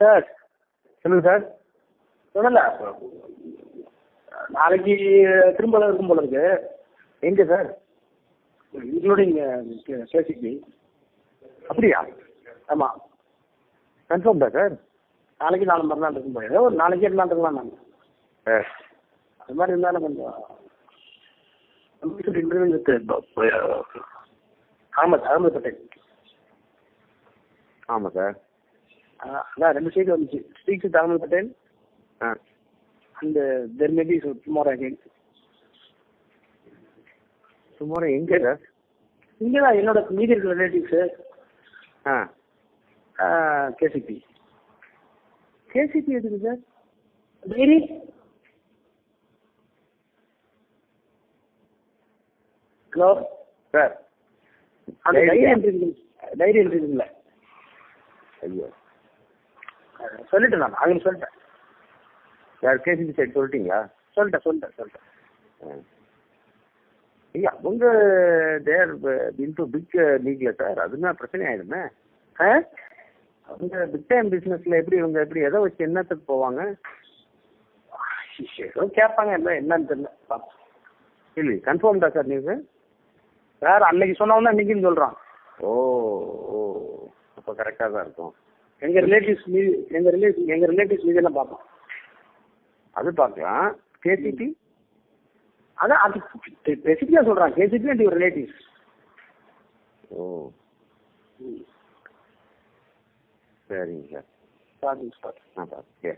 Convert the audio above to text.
Sir சொல்லுங்க sir. சொல்லல நாளைக்கு திரும்ப இருக்கும் போல இருக்கு. எங்கே சார்? இன்க்ளூடிங் கேசிபி அப்படியா? ஆமாம் கன்ஃபார்ம் தான் சார். நாளைக்கு நாலு மறுநாள் இருக்கும் போல ஏதோ ஒரு நாளைக்கே இருந்தால் இருக்கலாம் நாங்கள் அது மாதிரி இருந்தாலும் கொஞ்சம் இன்டர்வியூ வித் அகமது அகமது பட்டேல் ஆமாம் சார். அதான் ரெண்டு சைடு வந்துச்சு. Speak with Ahmed Patel and there maybe tomorrow again tomorrow எங்கே சார்? இங்கே தான் என்னோட மீதி இருக்கிற ரிலேட்டிவ்ஸு ஆ. கேசிபி கேசிபி எதுக்கு சார்? Diary hello sir. அந்த டைரி? என்ட்ரி டைரி என்ட்ரி இல்லை ஐயோ. சொல்லிட்டேன் நான் அவங்க சொல்லிட்டேன். சார் கேசிபி சைடு சொல்லிட்டீங்களா? சொல்லிட்டேன் சொல்லிட்டேன் சொல்லிட்டேன். ஐயா அவங்க தேர் இன்டு பிக் லீக்ல சார் அதுனா பிரச்சனை ஆயிடுமே? அவங்க பிக் டைம் பிஸ்னஸ்ல எப்படி இவங்க எப்படி எதை வச்சு என்னத்துக்கு போவாங்க? ஏதோ கேட்பாங்க என்ன என்னன்னு தெரியல. இல்லை கன்ஃபார்ம் தான் சார் நீங்கள் சார் அன்னைக்கு சொன்னவங்க இன்னைக்குன்னு சொல்றான். ஓ ஓ அப்போ கரெக்டாக தான் இருக்கும். எங்க ரிலேட்டிவ்ஸ் மீது எங்க ரிலேட்டிவ் எங்க ரிலேட்டிவ்ஸ் மீது எல்லாம் பார்ப்போம் அது பார்க்கலாம். கேசிபி அதான் அது ஸ்பெசிஃபிக்காக சொல்றான். கேசிபி அண்ட் யுவர் ரிலேட்டிவ்ஸ் ஓ. சரிங்க சார். சார் நான் பார்த்து